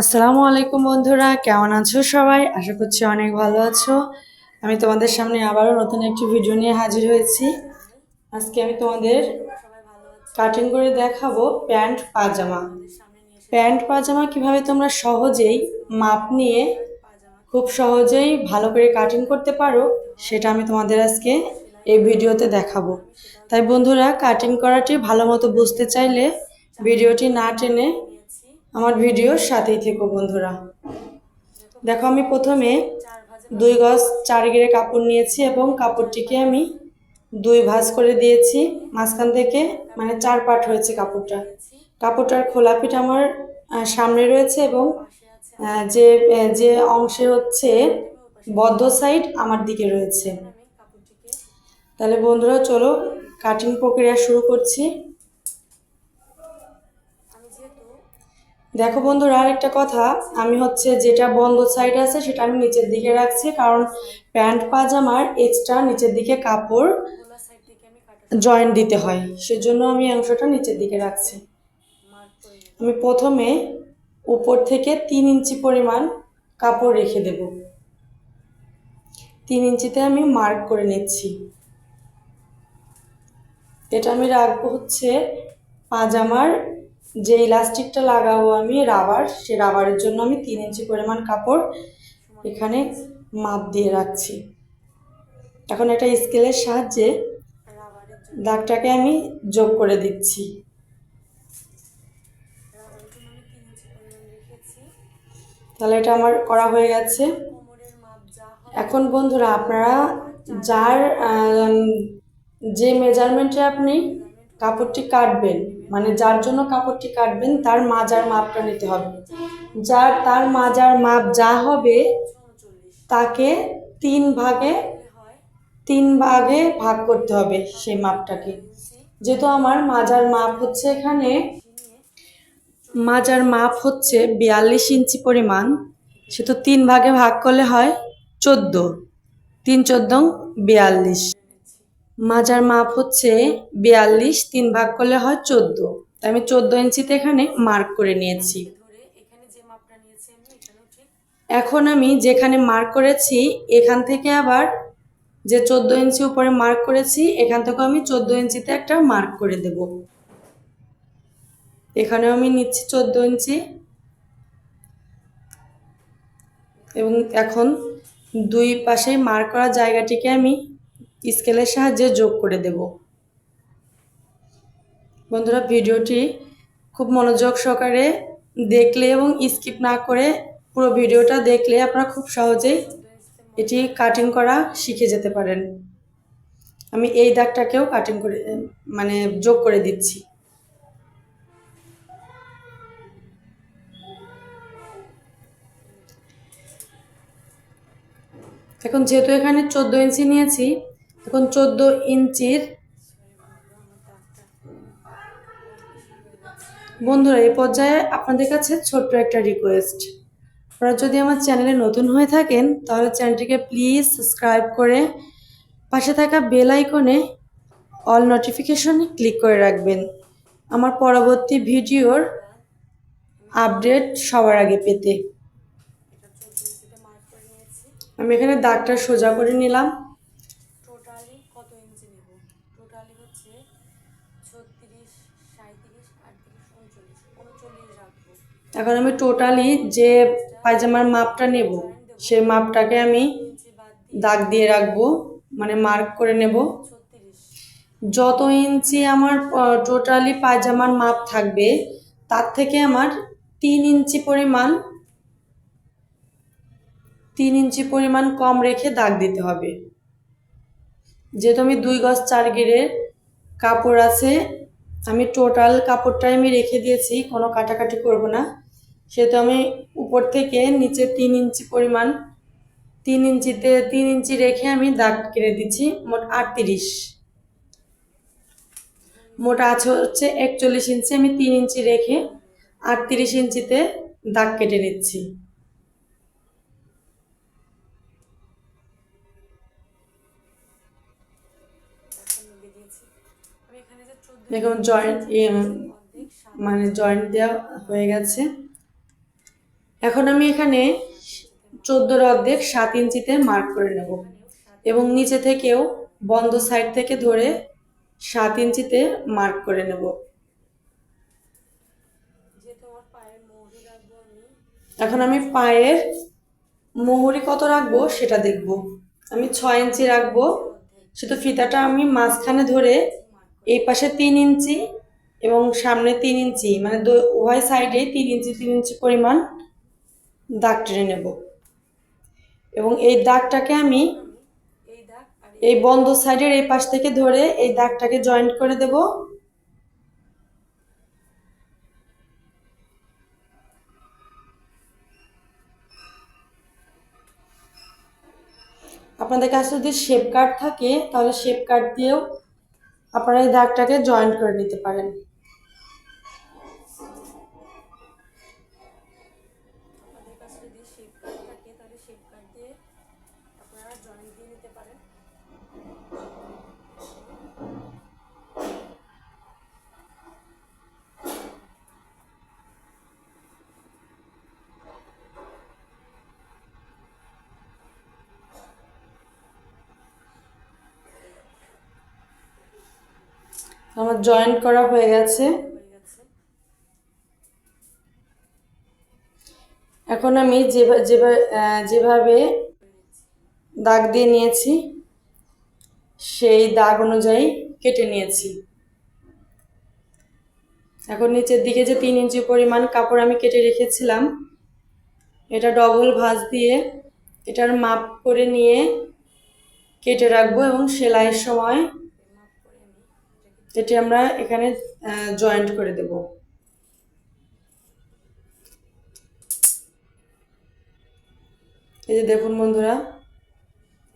আসসালামু আলাইকুম বন্ধুরা, কেমন আছো সবাই? আশা করছি অনেক ভালো আছো। আমি তোমাদের সামনে আবারও নতুন একটি ভিডিও নিয়ে হাজির হয়েছি। আজকে আমি তোমাদের কাটিং করে দেখাবো প্যান্ট পাজামা। প্যান্ট পাজামা কীভাবে তোমরা সহজেই মাপ নিয়ে, খুব সহজেই ভালো করে কাটিং করতে পারো, সেটা আমি তোমাদের আজকে এই ভিডিওতে দেখাবো। তাই বন্ধুরা কাটিং করাটি ভালো মতো বুঝতে চাইলে ভিডিওটি না টেনে আমার ভিডিওর সাথেই থেকো বন্ধুরা। দেখো আমি প্রথমে দুই গজ চার গিরে কাপড় নিয়েছি এবং কাপড়টিকে আমি দুই ভাঁজ করে দিয়েছি। মাঝখান থেকে মানে চার পাট হয়েছে কাপড়টা। কাপড়টার খোলা পিঠ আমার সামনে রয়েছে এবং যে যে অংশে হচ্ছে বদ্ধ সাইড আমার দিকে রয়েছে। তাহলে বন্ধুরা চলো কাটিং প্রক্রিয়া শুরু করছি। দেখো বন্ধুরা, আরেকটা কথা। আমি হচ্ছে যেটা বন্ধ সাইড আছে সেটা আমি নিচের দিকে রাখছি, কারণ প্যান্ট, পাজামার এক্সট্রা নিচের দিকে কাপড় জয়েন্ট দিতে হয়। সেজন্য আমি অংশটা নিচের দিকে রাখছি। আমি প্রথমে উপর থেকে তিন ইঞ্চি পরিমাণ কাপড় রেখে দেব। তিন ইঞ্চিতে আমি মার্ক করে নিচ্ছি। এটা আমি রাখব হচ্ছে পাজামার যে ইলাস্টিকটা লাগাবো আমি রাবার সে রাবারের জন্য আমি তিন ইঞ্চি পরিমাণ কাপড় এখানে মাপ দিয়ে রাখছি। এখন একটা স্কেলের সাহায্যে দাগটাকে আমি যোগ করে দিচ্ছি। তাহলে এটা আমার করা হয়ে গেছে। এখন বন্ধুরা, আপনারা যার যে মেজারমেন্টে আপনি কাপড়টি কাটবেন মানে যার জন্য কাপড়টি কাটবেন, তার মাজার মাপটা নিতে হবে। যার, তার মাজার মাপ যা হবে, তাকে তিন ভাগে তিন ভাগে ভাগ করতে হবে সেই মাপটাকে। যেহেতু আমার মাজার মাপ হচ্ছে এখানে, মাজার মাপ হচ্ছে বিয়াল্লিশ ইঞ্চি পরিমাণ সে তো তিন ভাগে ভাগ করলে হয় চোদ্দ। তিন চোদ্দ বিয়াল্লিশ। মাজার মাপ হচ্ছে বিয়াল্লিশ, তিন ভাগ করলে হয় চোদ্দ। আমি চোদ্দ ইঞ্চিতে এখানে মার্ক করে নিয়েছি। এখন আমি যেখানে মার্ক করেছি, এখান থেকে আবার যে চোদ্দ ইঞ্চি উপরে মার্ক করেছি, এখান থেকে আমি চোদ্দ ইঞ্চিতে একটা মার্ক করে দেব। এখানেও আমি নিচ্ছি চোদ্দ ইঞ্চি। এবং এখন দুই পাশে মার্ক করা জায়গাটিকে আমি স্কেলের সাহায্যে যোগ করে দেব। বন্ধুরা, ভিডিওটি খুব মনোযোগ সহকারে দেখলে এবং স্কিপ না করে পুরো ভিডিওটা দেখলে আপনারা খুব সহজেই এটি কাটিং করা শিখে যেতে পারেন। আমি এই দাগটাকেও কাটিং করে মানে যোগ করে দিচ্ছি। এখন যেহেতু এখানে চোদ্দ ইঞ্চি নিয়েছি এখন চোদ্দ ইঞ্চির বন্ধুরা, এই পর্যায়ে আপনাদের কাছে ছোট্ট একটা রিকোয়েস্ট আপনারা যদি আমার চ্যানেলে নতুন হয়ে থাকেন, তাহলে চ্যানেলটিকে প্লিজ সাবস্ক্রাইব করে পাশে থাকা বেল আইকনে অল নোটিফিকেশন ক্লিক করে রাখবেন। আমার পরবর্তী ভিডিওর আপডেট সবার আগে পেতে। আমি এখানে দাগটা সোজা করে নিলাম। এখন আমি টোটালি যে পায়জামার মাপটা নেব সেই মাপটাকে আমি দাগ দিয়ে রাখব মানে মার্ক করে নেব। যত ইঞ্চি আমার টোটালি পায়জামার মাপ থাকবে, তার থেকে আমার তিন ইঞ্চি পরিমাণ, তিন ইঞ্চি পরিমাণ কম রেখে দাগ দিতে হবে। যেহেতু আমি দুই গজ চার গিরের কাপড় আছে, আমি টোটাল কাপড়টাই আমি রেখে দিয়েছি, কোনো কাটাকাটি করব না। সেহেতু আমি উপর থেকে নিচে তিন ইঞ্চি পরিমাণ, তিন ইঞ্চিতে তিন ইঞ্চি রেখে আমি দাগ কেটে দিচ্ছি, মোট আটত্রিশ। মোট আছে হচ্ছে একচল্লিশ ইঞ্চি, আমি তিন ইঞ্চি রেখে আটত্রিশ ইঞ্চিতে দাগ কেটে নিচ্ছি। দেখুন জয়েন্ট মানে জয়েন্ট দেওয়া হয়ে গেছে। এখন আমি এখানে চোদ্দোর অর্ধেক সাত ইঞ্চিতে মার্ক করে নেব। এবং নিচে থেকেও বন্ধ সাইড থেকে ধরে সাত ইঞ্চিতে মার্ক করে নেব। এখন আমি পায়ের মোহরি কত রাখব সেটা দেখব। আমি ছয় ইঞ্চি রাখব। সেটা ফিতাটা আমি মাঝখানে ধরে এই পাশে তিন ইঞ্চি এবং সামনে তিন ইঞ্চি মানে উভয় সাইডে তিন ইঞ্চি তিন ইঞ্চি পরিমাণ দাগ টেনে নেব। এবং এই দাগটাকে আমি এই বন্ধ সাইডের এই পাশ থেকে ধরে এই দাগটাকে জয়েন্ট করে দেব। আপনাদের কাছে যদি শেপ কার্ড থাকে, তাহলে শেপ কার্ড দিয়েও আপনারা এই দাগটাকে জয়েন্ট করে নিতে পারেন। শেপ কার্ড দিয়ে আপনারা জয়েন্ট দিয়ে নিতে পারেন। আমার জয়েন্ট করা হয়ে গেছে। এখন আমি যেভাবে দাগ দিয়ে নিয়েছি, সেই দাগ অনুযায়ী কেটে নিয়েছি। এখন নিচের দিকে যে তিন ইঞ্চি পরিমাণ কাপড় আমি কেটে রেখেছিলাম, এটা ডবল ভাঁজ দিয়ে এটার মাপ করে নিয়ে কেটে রাখব এবং সেলাইয়ের সময় এটি আমরা এখানে জয়েন্ট করে দেব। এই যে দেখুন বন্ধুরা,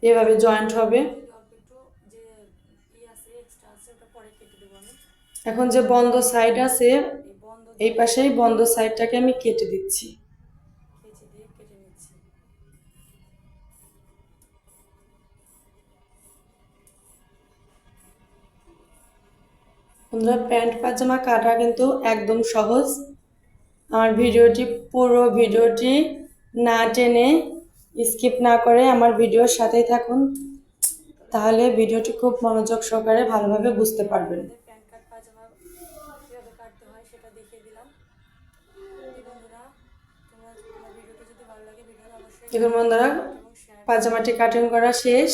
এভাবে জয়েন্ট হবে। এখন যে বন্ধ সাইড আছে, এই পাশেই বন্ধ সাইডটাকে আমি কেটে দিচ্ছি। বন্ধুরা, প্যান্ট, পাজামা কাটা কিন্তু একদম সহজ। আমার ভিডিওটি, পুরো ভিডিওটি না টেনে স্কিপ না করে আমার ভিডিওর সাথেই থাকুন। তাহলে ভিডিওটি খুব মনোযোগ সহকারে ভালোভাবে বুঝতে পারবেন। আমাদের প্যান্ট পাজামা কীভাবে কাটতে হয় সেটা দেখিয়ে দিলাম। বন্ধুরা তোমরা আমার যদি ভালো লাগে ভিডিওটা অবশ্যই দেখুন বন্ধুরা পাজামাটি কাটিং করা শেষ।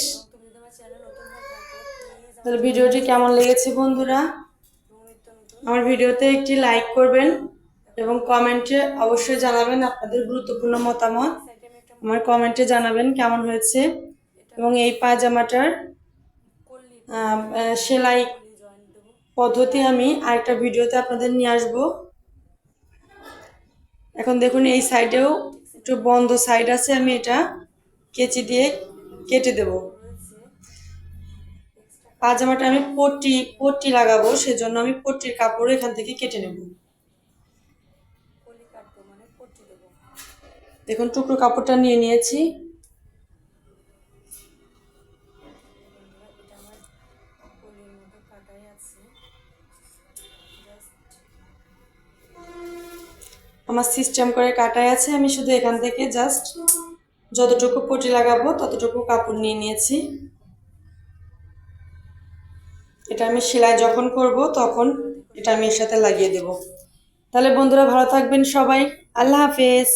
তাহলে ভিডিওটি কেমন লেগেছে বন্ধুরা? আমার ভিডিওতে একটি লাইক করবেন এবং কমেন্টে অবশ্যই জানাবেন আপনাদের গুরুত্বপূর্ণ মতামত। আমার কমেন্টে জানাবেন কেমন হয়েছে। এবং এই পাজামাটার সেলাই পদ্ধতি আমি আরেকটা ভিডিওতে আপনাদের নিয়ে আসব। এখন দেখুন এই সাইডেও একটু বন্ধ সাইড আছে আমি এটা কেচি দিয়ে কেটে দেব। পাজামাটা আমি পট্টি পট্টি লাগাবো সেজন্য আমি পট্টির কাপড় এখান থেকে কেটে নেব। দেখুন, টুকরো কাপড়টা নিয়ে নিয়েছি। আমার সিস্টেম করে কাটাই আছে, আমি শুধু এখান থেকে জাস্ট যতটুকু পটি লাগাবো, ততটুকু কাপড় নিয়ে নিয়েছি। এটা আমি সেলাই যখন করব, তখন এটা আমি এর সাথে লাগিয়ে দেব। তাহলে বন্ধুরা ভালো থাকবেন সবাই। আল্লাহ হাফেজ।